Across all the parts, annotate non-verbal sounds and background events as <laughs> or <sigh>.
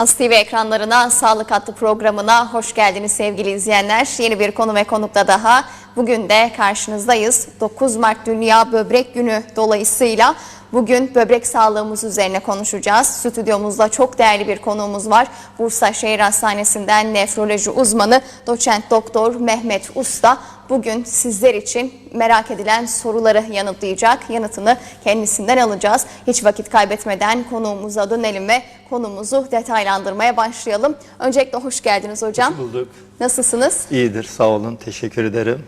As TV ekranlarına Sağlık Hattı programına hoş geldiniz sevgili izleyenler. Yeni bir konu ve konukla daha bugün de karşınızdayız. 9 Mart Dünya Böbrek Günü dolayısıyla bugün böbrek sağlığımız üzerine konuşacağız. Stüdyomuzda çok değerli bir konuğumuz var. Bursa Şehir Hastanesi'nden nefroloji uzmanı doçent doktor Mehmet Usta bugün sizler için merak edilen soruları yanıtlayacak. Yanıtını kendisinden alacağız. Hiç vakit kaybetmeden konuğumuza dönelim ve konumuzu detaylandırmaya başlayalım. Öncelikle hoş geldiniz hocam. bulduk. Nasılsınız? İyidir, sağ olun. Teşekkür ederim.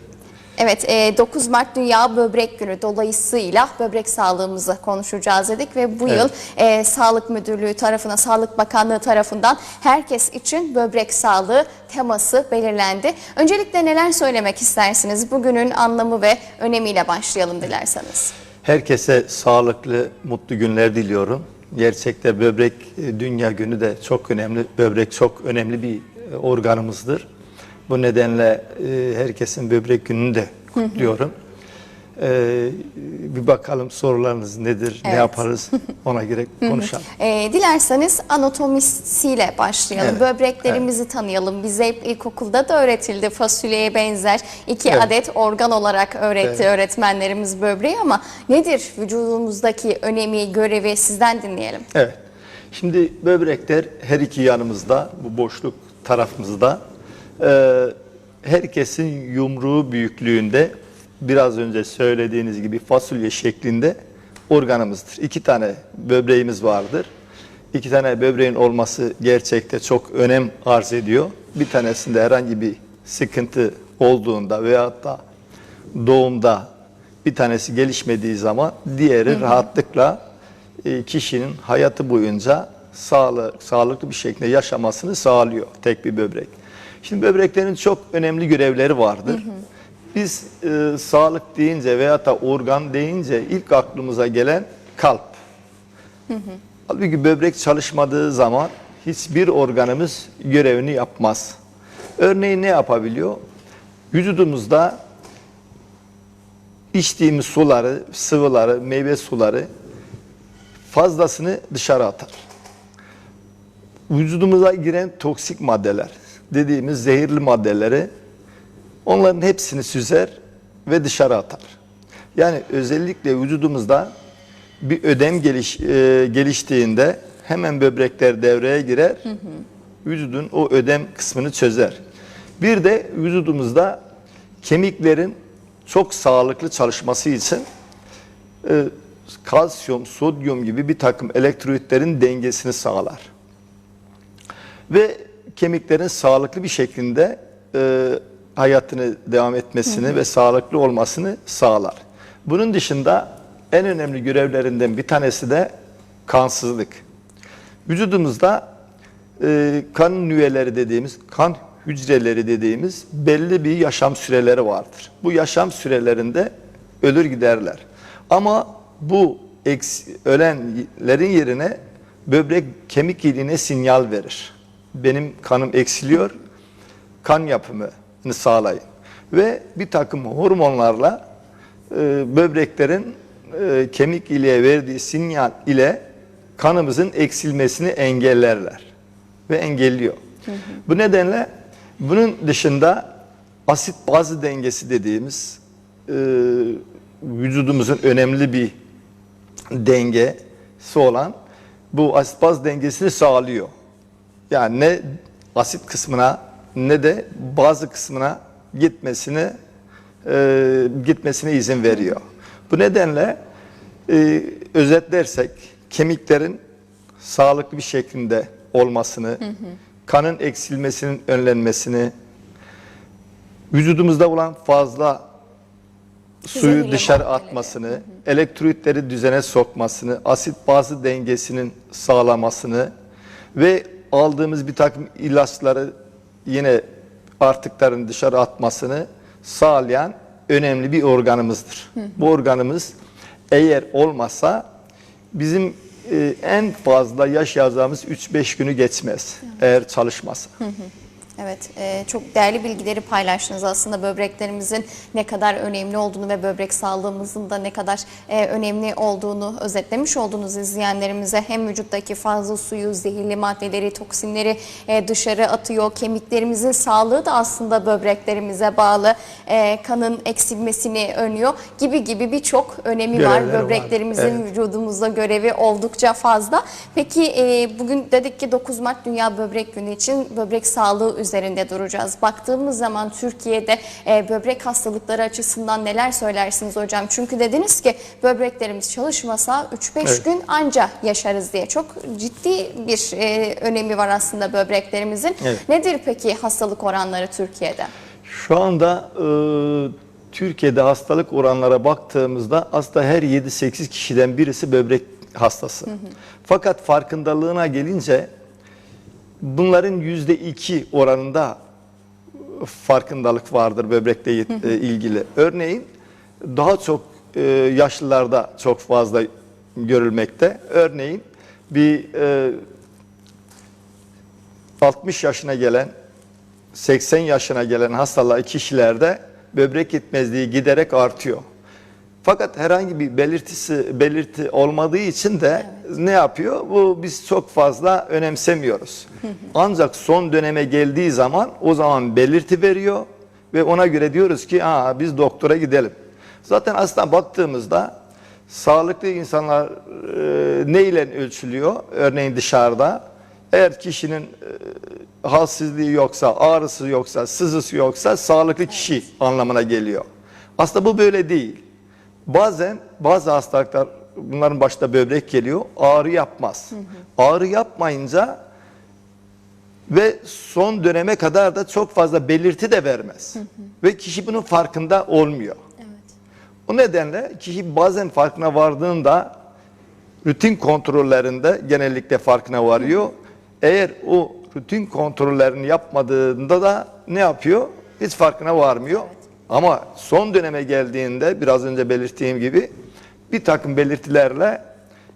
Evet, e, 9 Mart Dünya Böbrek Günü dolayısıyla böbrek sağlığımızı konuşacağız dedik ve bu Evet. yıl e, Sağlık Müdürlüğü tarafından, Sağlık Bakanlığı tarafından herkes için böbrek sağlığı teması belirlendi. Öncelikle neler söylemek istersiniz? Bugünün anlamı ve önemiyle başlayalım dilerseniz. Herkese sağlıklı, mutlu günler diliyorum. Gerçekte böbrek e, dünya günü de çok önemli. Böbrek çok önemli bir e, organımızdır. Bu nedenle e, herkesin böbrek gününü de kutluyorum. E, bir bakalım sorularınız nedir, ne Evet. yaparız ona göre konuşalım. E, dilerseniz anatomisiyle başlayalım. Evet, Böbreklerimizi tanıyalım. Bize hep ilkokulda da öğretildi. Fasulyeye benzer iki Evet. adet organ olarak öğretti Evet. öğretmenlerimiz böbreği ama nedir vücudumuzdaki önemi, görevi sizden dinleyelim. Evet. Şimdi böbrekler her iki yanımızda, bu boşluk tarafımızda. Ee, herkesin yumruğu büyüklüğünde, biraz önce söylediğiniz gibi fasulye şeklinde organımızdır. İki tane böbreğimiz vardır. İki tane böbreğin olması gerçekte çok önem arz ediyor. Bir tanesinde herhangi bir sıkıntı olduğunda veyahut da doğumda bir tanesi gelişmediği zaman diğeri rahatlıkla e, kişinin hayatı boyunca sağlık, sağlıklı bir şekilde yaşamasını sağlıyor tek bir böbrek. Şimdi böbreklerin çok önemli görevleri vardır. Biz e, sağlık deyince veyahut da organ deyince ilk aklımıza gelen kalp. Halbuki böbrek çalışmadığı zaman hiçbir organımız görevini yapmaz. Örneğin ne yapabiliyor? Vücudumuzda içtiğimiz suları, sıvıları, meyve suları fazlasını dışarı atar. Vücudumuza giren toksik maddeler, dediğimiz zehirli maddeleri onların hepsini süzer ve dışarı atar. Yani özellikle vücudumuzda bir ödem geliş, e, geliştiğinde hemen böbrekler devreye girer. Vücudun o ödem kısmını çözer. Bir de vücudumuzda kemiklerin çok sağlıklı çalışması için e, kalsiyum, sodyum gibi bir takım elektrolitlerin dengesini sağlar. Ve kemiklerin sağlıklı bir şekilde e, hayatını devam etmesini ve sağlıklı olmasını sağlar. Bunun dışında en önemli görevlerinden bir tanesi de kansızlık. Vücudumuzda e, kan nüveleri dediğimiz, kan hücreleri dediğimiz belli bir yaşam süreleri vardır. Bu yaşam sürelerinde ölür giderler. Ama bu ölenlerin yerine böbrek kemik iliğine sinyal verir. Benim kanım eksiliyor, kan yapımını sağlayın. Ve bir takım hormonlarla e, böbreklerin e, kemik iliğe verdiği sinyal ile kanımızın eksilmesini engellerler ve engelliyor. Bu nedenle bunun dışında asit bazı dengesi dediğimiz e, vücudumuzun önemli bir dengesi olan bu asit baz dengesini sağlıyor. Yani ne asit kısmına ne de bazı kısmına gitmesini e, gitmesine izin veriyor. Bu nedenle e, özetlersek kemiklerin sağlıklı bir şekilde olmasını, kanın eksilmesinin önlenmesini, vücudumuzda olan fazla suyu dışarı atmasını, elektrolitleri düzene sokmasını, asit bazı dengesinin sağlamasını ve aldığımız bir takım ilaçları yine artıkların dışarı atmasını sağlayan önemli bir organımızdır. Bu organımız eğer olmasa bizim e, en fazla yaşayacağımız 3-5 günü geçmez eğer çalışmasa. Evet, e, çok değerli bilgileri paylaştınız aslında böbreklerimizin ne kadar önemli olduğunu ve böbrek sağlığımızın da ne kadar e, önemli olduğunu özetlemiş oldunuz izleyenlerimize. Hem vücuttaki fazla suyu, zehirli maddeleri, toksinleri e, dışarı atıyor. Kemiklerimizin sağlığı da aslında böbreklerimize bağlı. E, kanın eksilmesini önlüyor gibi gibi birçok önemi Görevleri var. var. Böbreklerimizin Evet. vücudumuzda görevi oldukça fazla. Peki e, bugün dedik ki 9 Mart Dünya Böbrek Günü için böbrek sağlığı üzerinde duracağız. Baktığımız zaman Türkiye'de e, böbrek hastalıkları açısından neler söylersiniz hocam? Çünkü dediniz ki böbreklerimiz çalışmasa 3-5 Evet. gün anca yaşarız diye. Çok ciddi bir e, önemi var aslında böbreklerimizin. Evet. Nedir peki hastalık oranları Türkiye'de? Şu anda e, Türkiye'de hastalık oranlara baktığımızda aslında her 7-8 kişiden birisi böbrek hastası. Fakat farkındalığına gelince bunların %2 oranında farkındalık vardır böbrekle e, ilgili. Örneğin daha çok e, yaşlılarda çok fazla görülmekte. Örneğin bir e, 60 yaşına gelen 80 yaşına gelen hastalar kişilerde böbrek yetmezliği giderek artıyor. Fakat herhangi bir belirtisi belirti olmadığı için de ne yapıyor? Bu biz çok fazla önemsemiyoruz. <laughs> Ancak son döneme geldiği zaman o zaman belirti veriyor ve ona göre diyoruz ki Aa, biz doktora gidelim. Zaten aslında baktığımızda sağlıklı insanlar e, ne ile ölçülüyor? Örneğin dışarıda eğer kişinin e, halsizliği yoksa, ağrısı yoksa, sızısı yoksa sağlıklı kişi anlamına geliyor. Aslında bu böyle değil. Bazen bazı hastalıklar bunların başta böbrek geliyor, ağrı yapmaz. Ağrı yapmayınca ve son döneme kadar da çok fazla belirti de vermez. Ve kişi bunun farkında olmuyor. Evet. O nedenle kişi bazen farkına vardığında rutin kontrollerinde genellikle farkına varıyor. Eğer o rutin kontrollerini yapmadığında da ne yapıyor? Hiç farkına varmıyor. Ama son döneme geldiğinde biraz önce belirttiğim gibi bir takım belirtilerle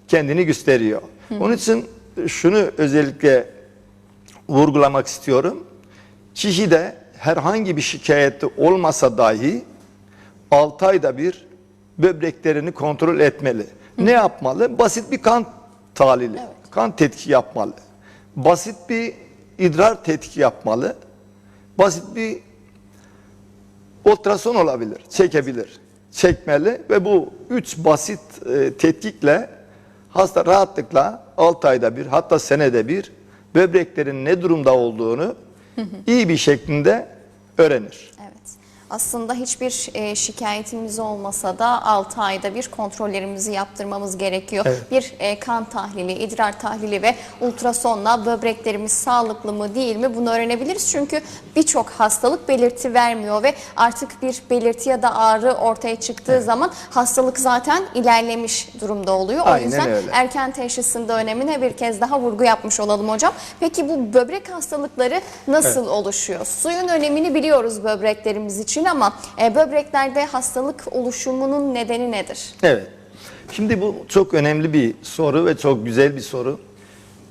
kendini gösteriyor. Onun için şunu özellikle vurgulamak istiyorum. Kişi de herhangi bir şikayeti olmasa dahi 6 ayda bir böbreklerini kontrol etmeli. Ne yapmalı? Basit bir kan tahlili, kan tetkiki yapmalı. Basit bir idrar tetkiki yapmalı. Basit bir ultrason olabilir, çekebilir, çekmeli ve bu üç basit e, tetkikle hasta rahatlıkla 6 ayda bir hatta senede bir böbreklerin ne durumda olduğunu iyi bir şeklinde öğrenir. Evet. Aslında hiçbir e, şikayetimiz olmasa da 6 ayda bir kontrollerimizi yaptırmamız gerekiyor. Evet. Bir e, kan tahlili, idrar tahlili ve ultrasonla böbreklerimiz sağlıklı mı değil mi bunu öğrenebiliriz. Çünkü birçok hastalık belirti vermiyor ve artık bir belirti ya da ağrı ortaya çıktığı zaman hastalık zaten ilerlemiş durumda oluyor. O Aynen yüzden öyle. erken teşhisinde önemine bir kez daha vurgu yapmış olalım hocam. Peki bu böbrek hastalıkları nasıl oluşuyor? Suyun önemini biliyoruz böbreklerimiz için ama e, böbreklerde hastalık oluşumunun nedeni nedir? Evet. Şimdi bu çok önemli bir soru ve çok güzel bir soru.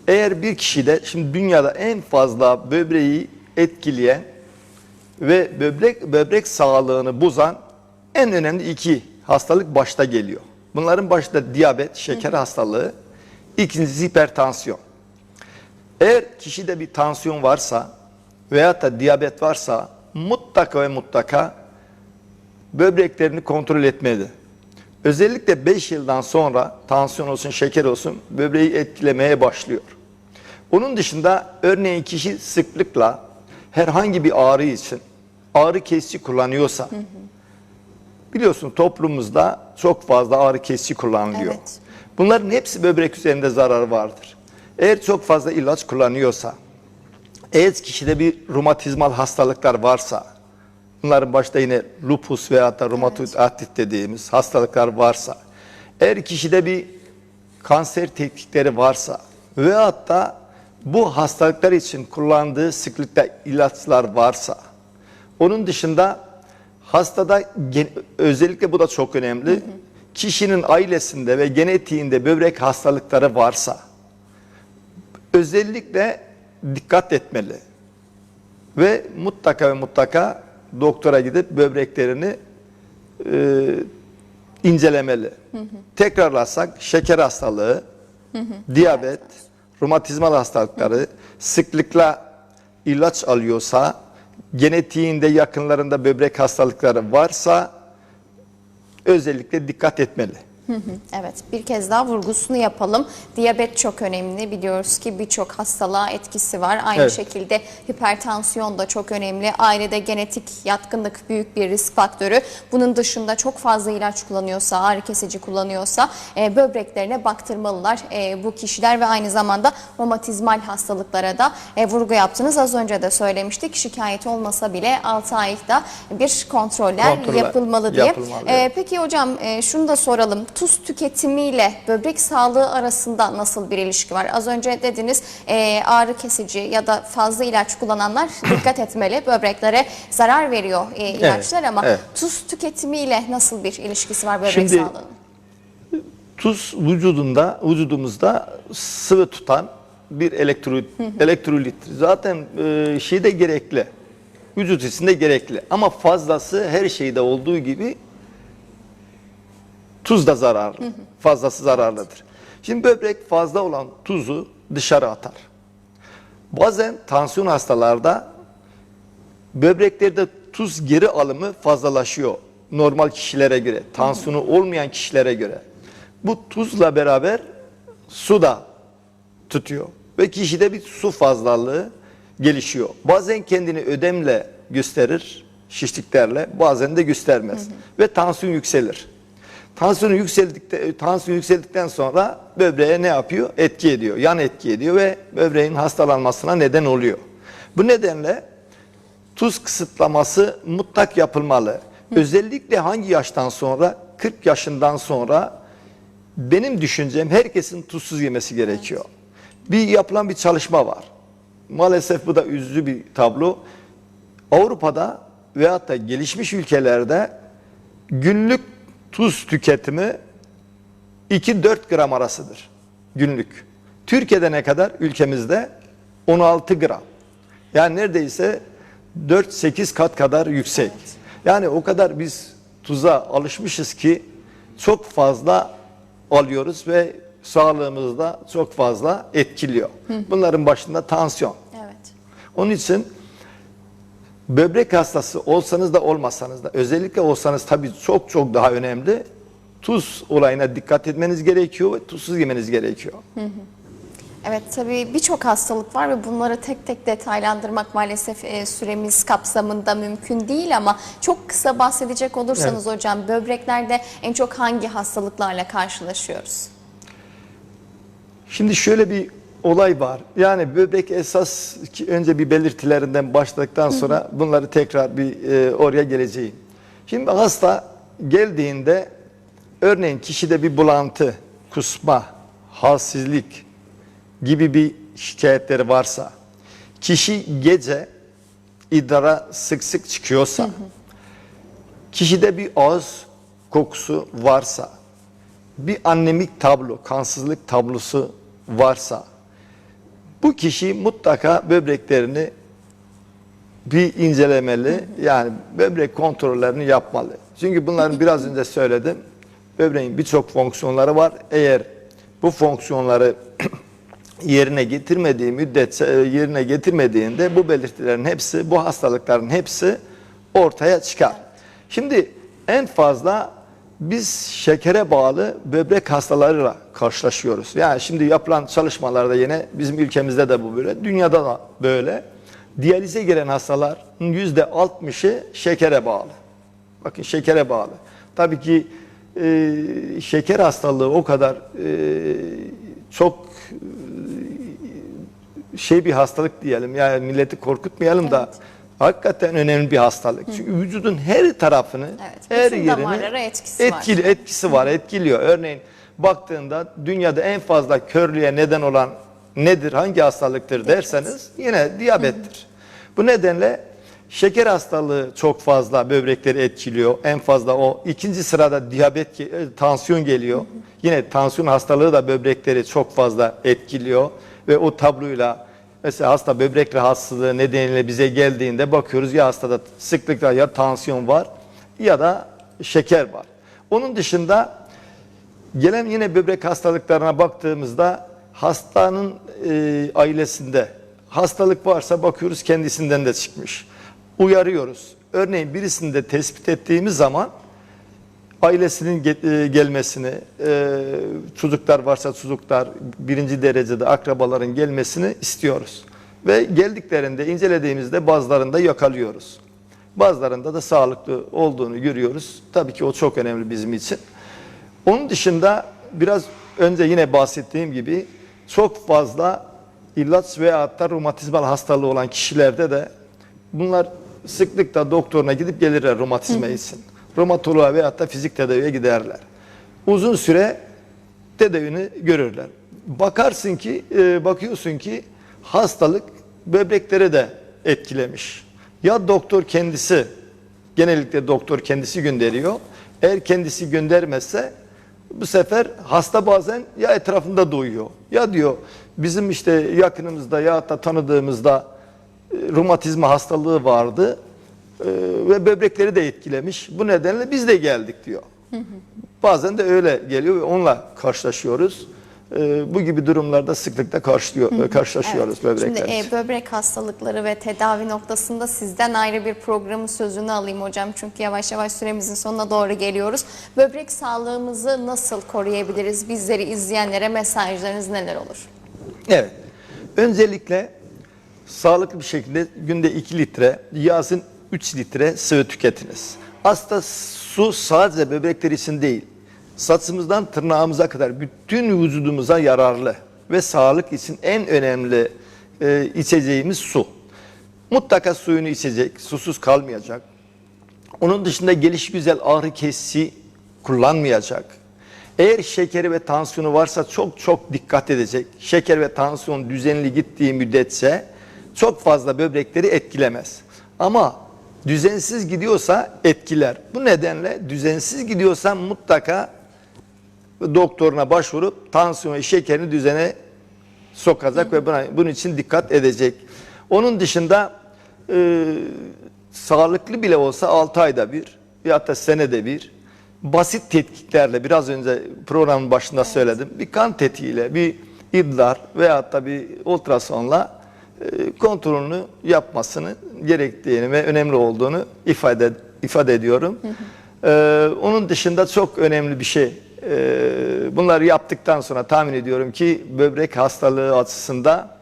Eğer bir kişide şimdi dünyada en fazla böbreği etkileyen ve böbrek böbrek sağlığını bozan en önemli iki hastalık başta geliyor. Bunların başta diyabet, şeker hastalığı, ikincisi hipertansiyon. Eğer kişide bir tansiyon varsa veya da diyabet varsa mutlaka ve mutlaka böbreklerini kontrol etmeli. Özellikle 5 yıldan sonra tansiyon olsun, şeker olsun böbreği etkilemeye başlıyor. Onun dışında örneğin kişi sıklıkla herhangi bir ağrı için ağrı kesici kullanıyorsa biliyorsun toplumumuzda çok fazla ağrı kesici kullanılıyor. Evet. Bunların hepsi böbrek üzerinde zararı vardır. Eğer çok fazla ilaç kullanıyorsa, eğer kişide bir romatizmal hastalıklar varsa, bunların başta yine lupus veya da romatoid artrit dediğimiz hastalıklar varsa, eğer kişide bir kanser tetkikleri varsa ve hatta bu hastalıklar için kullandığı sıklıkta ilaçlar varsa, onun dışında hastada özellikle bu da çok önemli. Kişinin ailesinde ve genetiğinde böbrek hastalıkları varsa özellikle dikkat etmeli. Ve mutlaka ve mutlaka doktora gidip böbreklerini e, incelemeli. Tekrarlarsak şeker hastalığı, diyabet, romatizmal hastalıkları, sıklıkla ilaç alıyorsa, genetiğinde yakınlarında böbrek hastalıkları varsa özellikle dikkat etmeli. Evet bir kez daha vurgusunu yapalım. Diyabet çok önemli. Biliyoruz ki birçok hastalığa etkisi var. Aynı Evet. şekilde hipertansiyon da çok önemli. Ailede genetik yatkınlık büyük bir risk faktörü. Bunun dışında çok fazla ilaç kullanıyorsa, ağrı kesici kullanıyorsa e, böbreklerine baktırmalılar e, bu kişiler ve aynı zamanda romatizmal hastalıklara da e, vurgu yaptınız. Az önce de söylemiştik. Şikayet olmasa bile 6 ayda bir kontroller, Kontroller yapılmalı diye. yapılmalı, E. Peki hocam e, şunu da soralım. Tuz tüketimiyle böbrek sağlığı arasında nasıl bir ilişki var? Az önce dediniz e, ağrı kesici ya da fazla ilaç kullananlar <laughs> dikkat etmeli. Böbreklere zarar veriyor e, ilaçlar ama evet. tuz tüketimiyle nasıl bir ilişkisi var böbrek Şimdi- sağlığının? Tuz vücudunda, vücudumuzda sıvı tutan bir elektrolit. elektrolit. Zaten e, şeyde gerekli. Vücut içinde gerekli. Ama fazlası her şeyde olduğu gibi tuz da zararlı. Fazlası zararlıdır. Şimdi böbrek fazla olan tuzu dışarı atar. Bazen tansiyon hastalarda böbreklerde tuz geri alımı fazlalaşıyor normal kişilere göre, tansiyonu olmayan kişilere göre. Bu tuzla beraber su da tutuyor ve kişide bir su fazlalığı gelişiyor. Bazen kendini ödemle gösterir, şişliklerle, bazen de göstermez ve tansiyon yükselir. Tansiyon yükseldikte, tansiyon yükseldikten sonra böbreğe ne yapıyor? Etki ediyor, yan etki ediyor ve böbreğin hastalanmasına neden oluyor. Bu nedenle tuz kısıtlaması mutlak yapılmalı. Özellikle hangi yaştan sonra? 40 yaşından sonra benim düşüncem herkesin tuzsuz yemesi gerekiyor. Bir yapılan bir çalışma var. Maalesef bu da üzücü bir tablo. Avrupa'da veyahut da gelişmiş ülkelerde günlük tuz tüketimi 2-4 gram arasıdır günlük. Türkiye'de ne kadar? Ülkemizde 16 gram. Yani neredeyse 4-8 kat kadar yüksek. Yani o kadar biz tuza alışmışız ki çok fazla alıyoruz ve sağlığımızda çok fazla etkiliyor. Bunların başında tansiyon. Evet. Onun için böbrek hastası olsanız da olmasanız da özellikle olsanız tabii çok çok daha önemli. Tuz olayına dikkat etmeniz gerekiyor ve tuzsuz yemeniz gerekiyor. Evet tabii birçok hastalık var ve bunları tek tek detaylandırmak maalesef e, süremiz kapsamında mümkün değil ama çok kısa bahsedecek olursanız hocam böbreklerde en çok hangi hastalıklarla karşılaşıyoruz? Şimdi şöyle bir olay var. Yani böbrek esas ki önce bir belirtilerinden başladıktan sonra bunları tekrar bir e, oraya geleceğim. Şimdi hasta geldiğinde örneğin kişide bir bulantı, kusma, halsizlik gibi bir şikayetleri varsa, kişi gece idrara sık sık çıkıyorsa, kişide bir ağız kokusu varsa, bir annemik tablo, kansızlık tablosu varsa bu kişi mutlaka böbreklerini bir incelemeli. Yani böbrek kontrollerini yapmalı. Çünkü bunların biraz önce söyledim. Böbreğin birçok fonksiyonları var. Eğer bu fonksiyonları <clears throat> yerine getirmediği müddetçe e, yerine getirmediğinde bu belirtilerin hepsi, bu hastalıkların hepsi ortaya çıkar. Şimdi en fazla biz şekere bağlı böbrek hastalarıyla karşılaşıyoruz. Yani şimdi yapılan çalışmalarda yine bizim ülkemizde de bu böyle, dünyada da böyle. Diyalize giren hastaların yüzde 60'ı şekere bağlı. Bakın şekere bağlı. Tabii ki e, şeker hastalığı o kadar e, çok şey bir hastalık diyelim. Yani milleti korkutmayalım da hakikaten önemli bir hastalık. Çünkü vücudun her tarafını, Evet, her yerini etkisi var. etkili, etkisi var, etkiliyor. Örneğin baktığında dünyada en fazla körlüğe neden olan nedir, hangi hastalıktır derseniz yine diyabettir. Bu nedenle şeker hastalığı çok fazla böbrekleri etkiliyor. En fazla o ikinci sırada diyabet, e, tansiyon geliyor. Yine tansiyon hastalığı da böbrekleri çok fazla etkiliyor ve o tabloyla Mesela hasta böbrek rahatsızlığı nedeniyle bize geldiğinde bakıyoruz ya hastada sıklıkla ya tansiyon var ya da şeker var. Onun dışında gelen yine böbrek hastalıklarına baktığımızda hastanın e, ailesinde hastalık varsa bakıyoruz kendisinden de çıkmış. Uyarıyoruz. Örneğin birisini de tespit ettiğimiz zaman ailesinin e, gelmesini, e, çocuklar varsa çocuklar, birinci derecede akrabaların gelmesini istiyoruz. Ve geldiklerinde incelediğimizde bazılarında yakalıyoruz. Bazılarında da sağlıklı olduğunu görüyoruz. Tabii ki o çok önemli bizim için. Onun dışında biraz önce yine bahsettiğim gibi çok fazla ilaç veya hatta romatizmal hastalığı olan kişilerde de bunlar sıklıkla doktoruna gidip gelirler romatizma için. Romatoloğa veya da fizik tedaviye giderler. Uzun süre tedavini görürler. Bakarsın ki, e, bakıyorsun ki hastalık böbrekleri de etkilemiş. Ya doktor kendisi, genellikle doktor kendisi gönderiyor. Eğer kendisi göndermezse bu sefer hasta bazen ya etrafında duyuyor. Ya diyor bizim işte yakınımızda ya da tanıdığımızda e, romatizma hastalığı vardı e, ve böbrekleri de etkilemiş. Bu nedenle biz de geldik diyor. Bazen de öyle geliyor ve onunla karşılaşıyoruz. E, bu gibi durumlarda sıklıkla karşılıyor, karşılaşıyoruz Evet. Şimdi böbrekler e, için. böbrek hastalıkları ve tedavi noktasında sizden ayrı bir programın sözünü alayım hocam. Çünkü yavaş yavaş süremizin sonuna doğru geliyoruz. Böbrek sağlığımızı nasıl koruyabiliriz? Bizleri izleyenlere mesajlarınız neler olur? Evet. Öncelikle sağlıklı bir şekilde günde 2 litre, yazın 3 litre sıvı tüketiniz. Aslında su sadece böbrekler için değil, saçımızdan tırnağımıza kadar bütün vücudumuza yararlı ve sağlık için en önemli e, içeceğimiz su. Mutlaka suyunu içecek, susuz kalmayacak. Onun dışında geliş güzel ağrı kesici kullanmayacak. Eğer şekeri ve tansiyonu varsa çok çok dikkat edecek. Şeker ve tansiyon düzenli gittiği müddetçe çok fazla böbrekleri etkilemez. Ama düzensiz gidiyorsa etkiler. Bu nedenle düzensiz gidiyorsa mutlaka doktoruna başvurup tansiyon ve şekerini düzene sokacak ve buna, bunun için dikkat edecek. Onun dışında e, sağlıklı bile olsa 6 ayda bir ya da senede bir basit tetkiklerle biraz önce programın başında söyledim. Bir kan tetkiğiyle, bir idrar veya da bir ultrasonla kontrolünü yapmasını gerektiğini ve önemli olduğunu ifade ifade ediyorum. E, onun dışında çok önemli bir şey. E, bunları yaptıktan sonra tahmin ediyorum ki böbrek hastalığı açısından e,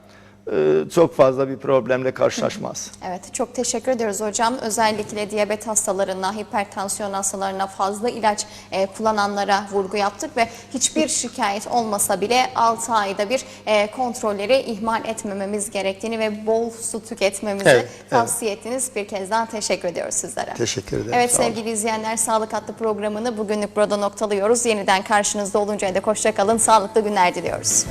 çok fazla bir problemle karşılaşmaz. <laughs> Evet çok teşekkür ediyoruz hocam. Özellikle diyabet hastalarına, hipertansiyon hastalarına fazla ilaç e, kullananlara vurgu yaptık ve hiçbir şikayet olmasa bile 6 ayda bir e, kontrolleri ihmal etmememiz gerektiğini ve bol su tüketmemizi Evet, evet. tavsiye ettiniz. Bir kez daha teşekkür ediyoruz sizlere. Teşekkür ederim. Evet sevgili izleyenler Sağlık Hattı programını bugünlük burada noktalıyoruz. Yeniden karşınızda oluncaya dek hoşça kalın. Sağlıklı günler diliyoruz.